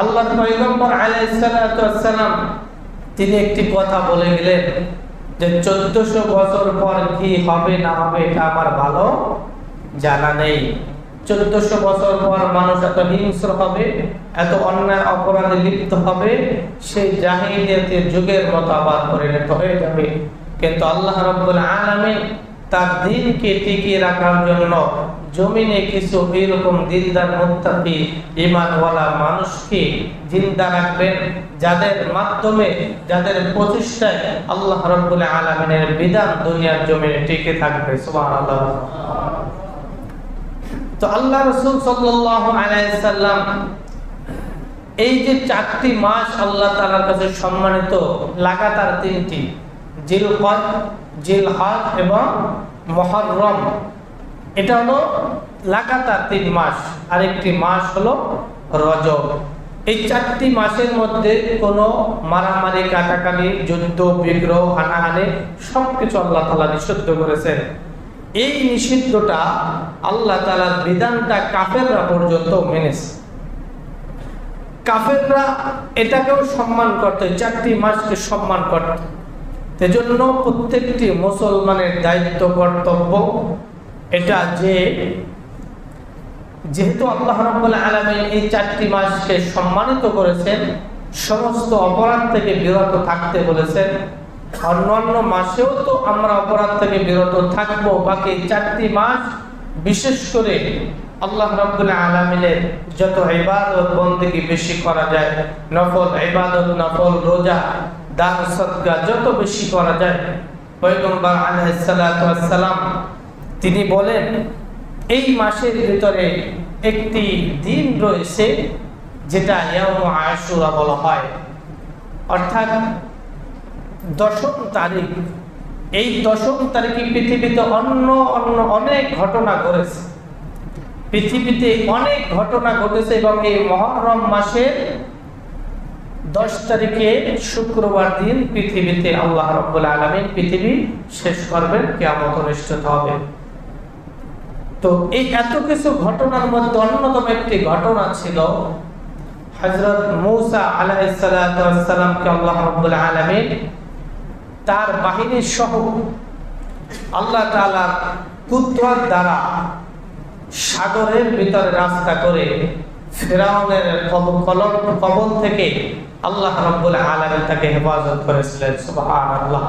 আল্লাহ পয়গম্বর আলাইসালাম তিনি একটি কথা বলে গেলেন যে চোদ্দশো বছর পর কি হবে, না হবে, এটা আমার ভালো জানা নেই। চোদ্দশো বছর পর মানুষ এত হিংস্র হবে, এত অন্যায় অপরাধে লিপ্ত হবে সেই জাহিলিয়াতের যুগের মতো আবার পরিণত হয়ে যাবে। কিন্তু আল্লাহ রব্বুল আলামিন তার দিনকে টিকিয়ে রাখার জন্য জমিনে কিছু এরকম দিনদার মুত্তাকি ইমানওয়ালা মানুষকে জিন্দা রাখবেন, যাদের মাধ্যমে, যাদের প্রচেষ্টায় আল্লাহ রব্বুল আলামিনের বিধান দুনিয়ার জমিনে টিকে থাকবে। সুবহানাল্লাহ। তো আল্লাহ রসুল সাল্লাম এই যে চারটি মাস আল্লাহ তাআলার কাছে সম্মানিত, লাগাতার তিনটি। জিলকদ, জিলহজ এবং মহরম। এটা হলো লাগাতার তিন মাস। আরেকটি মাস হলো রজব। এই চারটি মাসের মধ্যে কোনো মারামারি, কাটাকাটি, যুদ্ধ, বিগ্রহ, হানাহানি, সবকিছু আল্লাহ তালা নিষিদ্ধ করেছেন। এই নিষিদ্ধটা আল্লাহ তালার বিধানটা কাফেররা পর্যন্ত মেনেছে। কাফেররা এটাকেও সম্মান করতে, চারটি মাসকে সম্মান করত। এজন্য প্রত্যেকটি মুসলমানের দায়িত্ব, কর্তব্য এটা যে যেহেতু আল্লাহ রাব্বুল আলামিন এই চারটি মাসকে সম্মানিত করেছেন, সমস্ত অপরাধ থেকে বিরত থাকতে বলেছেন। অন্যান্য মাসেও তো আমরা অপরাধ থেকে বিরত থাকব। বাকি চারটি মাস বিশেষ করে আল্লাহ রাব্বুল আলামিনের যত ইবাদত বন্দেগী বেশি করা যায়, নফল ইবাদত, নফল রোজা দান সদকা যত বেশি করা যায়। পয়গম্বর তিনি বলেন, এই মাসের ভিতরে একটি দিন রয়েছে যেটা আশুরা বলা হয়। অর্থাৎ দশম তারিখ। এই দশম তারিখে পৃথিবীতে অন্য অন্য অনেক ঘটনা ঘটেছে। পৃথিবীতে অনেক ঘটনা ঘটেছে এবং এই মহরম মাসের দশ তারিখে শুক্রবার দিন পৃথিবীতে আল্লাহ রব্বুল আলমিন পৃথিবী শেষ করবেন কেমন অনুষ্ঠিত হবে। তো এই এত কিছু ঘটনার মধ্যে অন্যতম একটি ঘটনা ছিল হজরত মৌসা আলাইসালামকে আল্লাহ রব্বুল আলমিন তার বাহিনীর সহ আল্লাহ তালার কুদ্রার দ্বারা সাগরের ভিতরে রাস্তা করে ফেরাউনের কবল থেকে আল্লাহ রব্বুল আলম তাকে হেফাজত করেছিলেন সুবহানাল্লাহ।